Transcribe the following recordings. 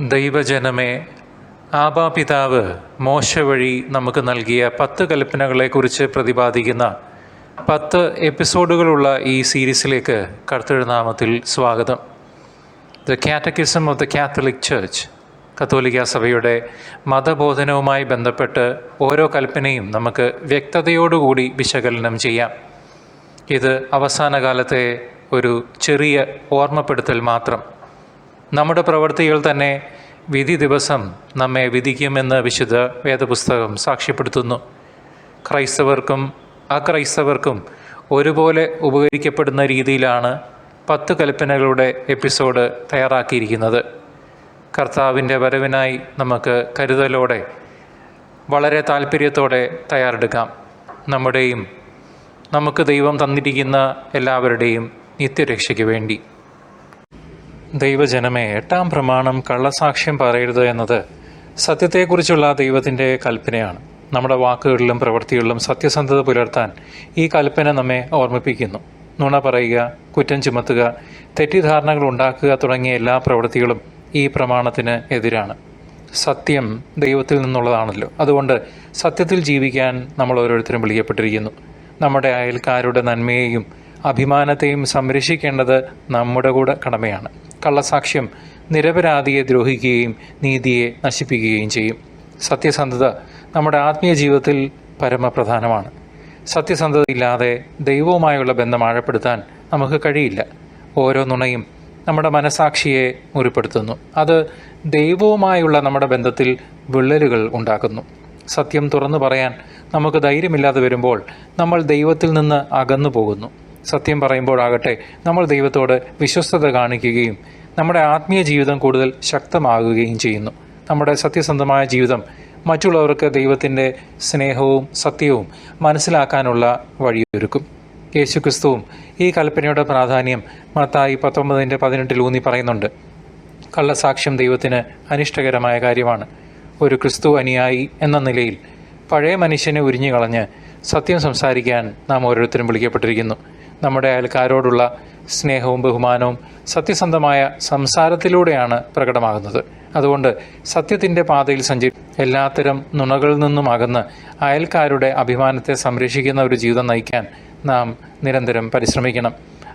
ദൈവജനമേ ആബാ പിതാവ് മോശ വഴി നമുക്ക് നൽകിയ പത്ത് കൽപ്പനകളെക്കുറിച്ച് പ്രതിപാദിക്കുന്ന പത്ത് എപ്പിസോഡുകളുള്ള ഈ സീരീസിലേക്ക് കർത്തൃനാമത്തിൽ സ്വാഗതം. The catechism of the Catholic church കത്തോലിക്ക സഭയുടെ മതബോധനവുമായി ബന്ധപ്പെട്ട് ഓരോ കൽപ്പനയും നമുക്ക് വ്യക്തതയോടുകൂടി വിശകലനം ചെയ്യാം. ഇത് അവസാന കാലത്തെ ഒരു ചെറിയ ഓർമ്മപ്പെടുത്തൽ മാത്രം. നമ്മുടെ പ്രവൃത്തികൾ തന്നെ വിധി ദിവസം നമ്മെ വിധിക്കുമെന്ന് വിശുദ്ധ വേദപുസ്തകം സാക്ഷ്യപ്പെടുത്തുന്നു. ക്രൈസ്തവർക്കും അക്രൈസ്തവർക്കും ഒരുപോലെ ഉപകരിക്കപ്പെടുന്ന രീതിയിലാണ് പത്ത് കൽപ്പനകളുടെ എപ്പിസോഡ് തയ്യാറാക്കിയിരിക്കുന്നത്. കർത്താവിന്റെ വരവിനായി നമുക്ക് കരുതലോടെ വളരെ താല്പര്യത്തോടെ തയ്യാറെടുക്കാം. നമ്മുടെയും നമുക്ക് ദൈവം തന്നിരിക്കുന്ന എല്ലാവരുടെയും നിത്യരക്ഷയ്ക്ക് വേണ്ടി. ദൈവജനമേ എട്ടാം പ്രമാണം കള്ളസാക്ഷ്യം പറയരുത് എന്നത് സത്യത്തെക്കുറിച്ചുള്ള ദൈവത്തിന്റെ കൽപ്പനയാണ്. നമ്മുടെ വാക്കുകളിലും പ്രവൃത്തികളിലും സത്യസന്ധത പുലർത്താൻ ഈ കൽപ്പന നമ്മെ ഓർമ്മിപ്പിക്കുന്നു. നുണ പറയുക കുറ്റം ചുമത്തുക തെറ്റിദ്ധാരണകൾ ഉണ്ടാക്കുക തുടങ്ങിയ എല്ലാ പ്രവൃത്തികളും ഈ പ്രമാണത്തിന് എതിരാണ്. സത്യം ദൈവത്തിൽ നിന്നുള്ളതാണല്ലോ. അതുകൊണ്ട് സത്യത്തിൽ ജീവിക്കാൻ നമ്മൾ ഓരോരുത്തരും വിളിക്കപ്പെട്ടിരിക്കുന്നു. നമ്മുടെ അയൽക്കാരുടെ നന്മയെയും അഭിമാനത്തെയും സംരക്ഷിക്കേണ്ടത് നമ്മുടെ കൂടെ കടമയാണ്. കള്ളസാക്ഷ്യം നിരപരാധിയെ ദ്രോഹിക്കുകയും നീതിയെ നശിപ്പിക്കുകയും ചെയ്യും. സത്യസന്ധത നമ്മുടെ ആത്മീയ ജീവിതത്തിൽ പരമപ്രധാനമാണ്. സത്യസന്ധത ഇല്ലാതെ ദൈവവുമായുള്ള ബന്ധം ആഴപ്പെടുത്താൻ നമുക്ക് കഴിയില്ല. ഓരോ നുണയും നമ്മുടെ മനസാക്ഷിയെ മുറിപ്പെടുത്തുന്നു. അത് ദൈവവുമായുള്ള നമ്മുടെ ബന്ധത്തിൽ വിള്ളലുകൾ ഉണ്ടാക്കുന്നു. സത്യം തുറന്നു പറയാൻ നമുക്ക് ധൈര്യമില്ലാതെ വരുമ്പോൾ നമ്മൾ ദൈവത്തിൽ നിന്ന് അകന്നു പോകുന്നു. സത്യം പറയുമ്പോഴാകട്ടെ നമ്മൾ ദൈവത്തോട് വിശ്വസ്തത കാണിക്കുകയും നമ്മുടെ ആത്മീയ ജീവിതം കൂടുതൽ ശക്തമാകുകയും ചെയ്യുന്നു. നമ്മുടെ സത്യസന്ധമായ ജീവിതം മറ്റുള്ളവർക്ക് ദൈവത്തിന്റെ സ്നേഹവും സത്യവും മനസ്സിലാക്കാനുള്ള വഴിയൊരുക്കും. യേശുക്രിസ്തുവും ഈ കൽപ്പനയുടെ പ്രാധാന്യം മത്തായി പത്തൊമ്പതിന്റെ പതിനെട്ടിൽ ഊന്നി പറയുന്നുണ്ട്. കള്ളസാക്ഷ്യം ദൈവത്തിന് അനിഷ്ടകരമായ കാര്യമാണ്. ഒരു ക്രിസ്തു അനുയായി എന്ന നിലയിൽ പഴയ മനുഷ്യനെ ഉരിഞ്ഞു കളഞ്ഞ് സത്യം സംസാരിക്കാൻ നാം ഓരോരുത്തരും വിളിക്കപ്പെട്ടിരിക്കുന്നു. നമ്മുടെ അയൽക്കാരോടുള്ള സ്നേഹവും ബഹുമാനവും സത്യസന്ധമായ സംസാരത്തിലൂടെയാണ് പ്രകടമാകുന്നത്. അതുകൊണ്ട് സത്യത്തിന്റെ പാതയിൽ സഞ്ചരി എല്ലാത്തരം നുണകളിൽ നിന്നും അകന്ന് അയൽക്കാരുടെ അഭിമാനത്തെ സംരക്ഷിക്കുന്ന ഒരു ജീവിതം നയിക്കാൻ നാം നിരന്തരം പരിശ്രമിക്കണം.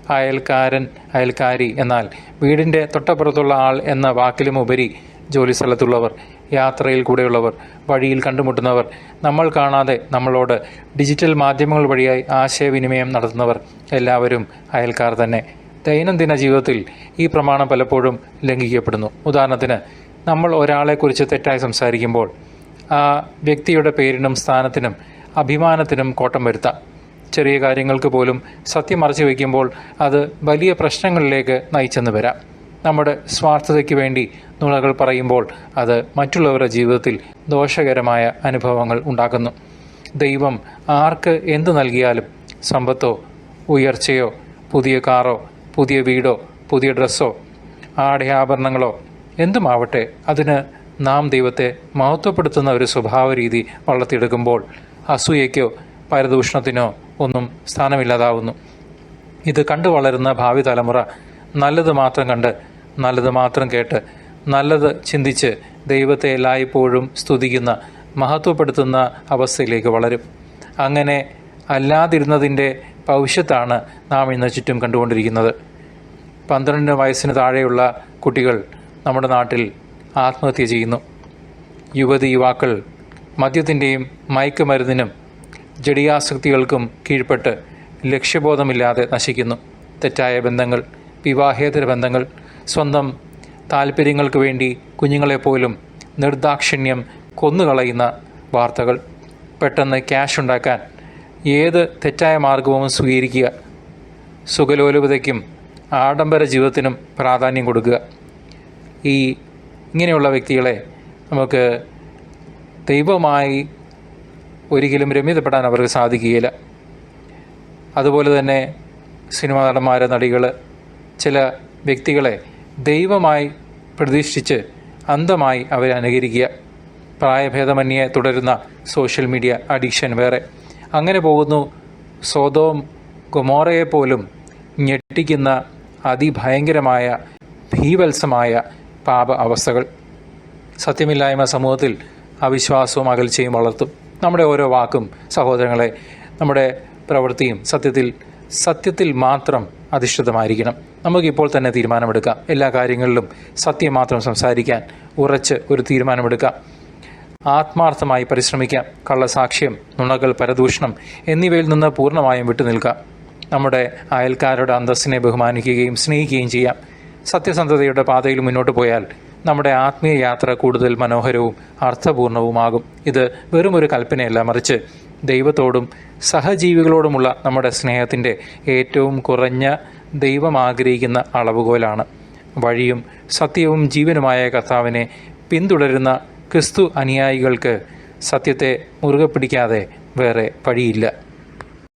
അയൽക്കാരൻ അയൽക്കാരി എന്നാൽ വീടിന്റെ തൊട്ടപ്പുറത്തുള്ള ആൾ എന്ന വാക്കിലും ഉപരി ജോലി സ്ഥലത്തുള്ളവർ യാത്രയിൽ കൂടെയുള്ളവർ വഴിയിൽ കണ്ടുമുട്ടുന്നവർ നമ്മൾ കാണാതെ നമ്മളോട് ഡിജിറ്റൽ മാധ്യമങ്ങൾ വഴിയായി ആശയവിനിമയം നടത്തുന്നവർ എല്ലാവരും അയൽക്കാർ തന്നെ. ദൈനംദിന ജീവിതത്തിൽ ഈ പ്രമാണം പലപ്പോഴും ലംഘിക്കപ്പെടുന്നു. ഉദാഹരണത്തിന് നമ്മൾ ഒരാളെക്കുറിച്ച് തെറ്റായി സംസാരിക്കുമ്പോൾ ആ വ്യക്തിയുടെ പേരിനും സ്ഥാനത്തിനും അഭിമാനത്തിനും കോട്ടം വരുത്താം. ചെറിയ കാര്യങ്ങൾക്ക് പോലും സത്യം മറച്ചു വയ്ക്കുമ്പോൾ അത് വലിയ പ്രശ്നങ്ങളിലേക്ക് നയിച്ചെന്ന് വരാം. നമ്മുടെ സ്വാർത്ഥതയ്ക്ക് വേണ്ടി നുണകൾ പറയുമ്പോൾ അത് മറ്റുള്ളവരുടെ ജീവിതത്തിൽ ദോഷകരമായ അനുഭവങ്ങൾ ഉണ്ടാക്കുന്നു. ദൈവം ആർക്ക് എന്ത് നൽകിയാലും സമ്പത്തോ ഉയർച്ചയോ പുതിയ കാറോ പുതിയ വീടോ പുതിയ ഡ്രസ്സോ ആടയാഭരണങ്ങളോ എന്തുമാവട്ടെ അതിന് നാം ദൈവത്തെ മഹത്വപ്പെടുത്തുന്ന ഒരു സ്വഭാവ രീതി വളർത്തിയെടുക്കുമ്പോൾ അസൂയയ്ക്കോ പരദൂഷണത്തിനോ ഒന്നും സ്ഥാനമില്ലാതാവുന്നു. ഇത് കണ്ടു വളരുന്ന ഭാവി തലമുറ നല്ലത് മാത്രം കണ്ട് നല്ലത് മാത്രം കേട്ട് നല്ലത് ചിന്തിച്ച് ദൈവത്തെ എല്ലായ്പ്പോഴും സ്തുതിക്കുന്ന മഹത്വപ്പെടുത്തുന്ന അവസ്ഥയിലേക്ക് വളരും. അങ്ങനെ അല്ലാതിരുന്നതിന്റെ ഭവിഷ്യത്താണ് നാം ഇന്ന് ചുറ്റും കണ്ടുകൊണ്ടിരിക്കുന്നത്. പന്ത്രണ്ട് വയസ്സിന് താഴെയുള്ള കുട്ടികൾ നമ്മുടെ നാട്ടിൽ ആത്മഹത്യ ചെയ്യുന്നു. യുവതി യുവാക്കൾ മദ്യത്തിന്റെയും മയക്കുമരുന്നിനും ജടിയാസക്തികൾക്കും കീഴ്പ്പെട്ട് ലക്ഷ്യബോധമില്ലാതെ നശിക്കുന്നു. തെറ്റായ ബന്ധങ്ങൾ വിവാഹേതര ബന്ധങ്ങൾ സ്വന്തം താല്പര്യങ്ങൾക്ക് വേണ്ടി കുഞ്ഞുങ്ങളെപ്പോലും നിർദാക്ഷിണ്യം കൊന്നുകളയുന്ന വാർത്തകൾ. പെട്ടെന്ന് ക്യാഷ് ഉണ്ടാക്കാൻ ഏത് തെറ്റായ മാർഗവും സ്വീകരിക്കുക. സുഖലോലുപതയ്ക്കും ആഡംബര ജീവിതത്തിനും പ്രാധാന്യം കൊടുക്കുക. ഈ ഇങ്ങനെയുള്ള വ്യക്തികളെ നമുക്ക് ദൈവമായി ഒരിക്കലും രമ്യതപ്പെടാൻ അവർക്ക് സാധിക്കുകയില്ല. അതുപോലെ തന്നെ സിനിമാ നടന്മാർ നടികൾ ചില വ്യക്തികളെ ദൈവമായി പ്രതീക്ഷിച്ച് അന്ധമായി അവരെ അനുകരിക്കുക. പ്രായഭേദമന്യേ തുടരുന്ന സോഷ്യൽ മീഡിയ അഡിക്ഷൻ വേറെ. അങ്ങനെ പോകുന്നു സ്വതവും ഗൊമോറയെ പോലും ഞെട്ടിക്കുന്ന അതിഭയങ്കരമായ ഭീവത്സമായ പാപ അവസ്ഥകൾ. സത്യമില്ലായ്മ സമൂഹത്തിൽ അവിശ്വാസവും അകൽച്ചയും വളർത്തും. നമ്മുടെ ഓരോ വാക്കും സഹോദരങ്ങളെ നമ്മുടെ പ്രവൃത്തിയും സത്യത്തിൽ സത്യത്തിൽ മാത്രം അധിഷ്ഠിതമായിരിക്കണം. നമുക്കിപ്പോൾ തന്നെ തീരുമാനമെടുക്കാം. എല്ലാ കാര്യങ്ങളിലും സത്യം മാത്രം സംസാരിക്കാൻ ഉറച്ച് ഒരു തീരുമാനമെടുക്കാം. ആത്മാർത്ഥമായി പരിശ്രമിക്കാം. കള്ളസാക്ഷ്യം നുണകൾ പരദൂഷണം എന്നിവയിൽ നിന്ന് പൂർണമായും വിട്ടുനിൽക്കാം. നമ്മുടെ അയൽക്കാരുടെ അന്തസ്സിനെ ബഹുമാനിക്കുകയും സ്നേഹിക്കുകയും ചെയ്യാം. സത്യസന്ധതയുടെ പാതയിൽ മുന്നോട്ട് പോയാൽ നമ്മുടെ ആത്മീയ യാത്ര കൂടുതൽ മനോഹരവും അർത്ഥപൂർണവുമാകും. ഇത് വെറും ഒരു കൽപ്പനയല്ല മറിച്ച് ദൈവത്തോടും സഹജീവികളോടുമുള്ള നമ്മുടെ സ്നേഹത്തിന്റെ ഏറ്റവും കുറഞ്ഞ ദൈവം ആഗ്രഹിക്കുന്ന അളവുകോലാണ്. വഴിയും സത്യവും ജീവനുമായ കർത്താവിനെ പിന്തുടരുന്ന ക്രിസ്തു അനുയായികൾക്ക് സത്യത്തെ മുറുകെ പിടിക്കാതെ വേറെ വഴിയില്ല.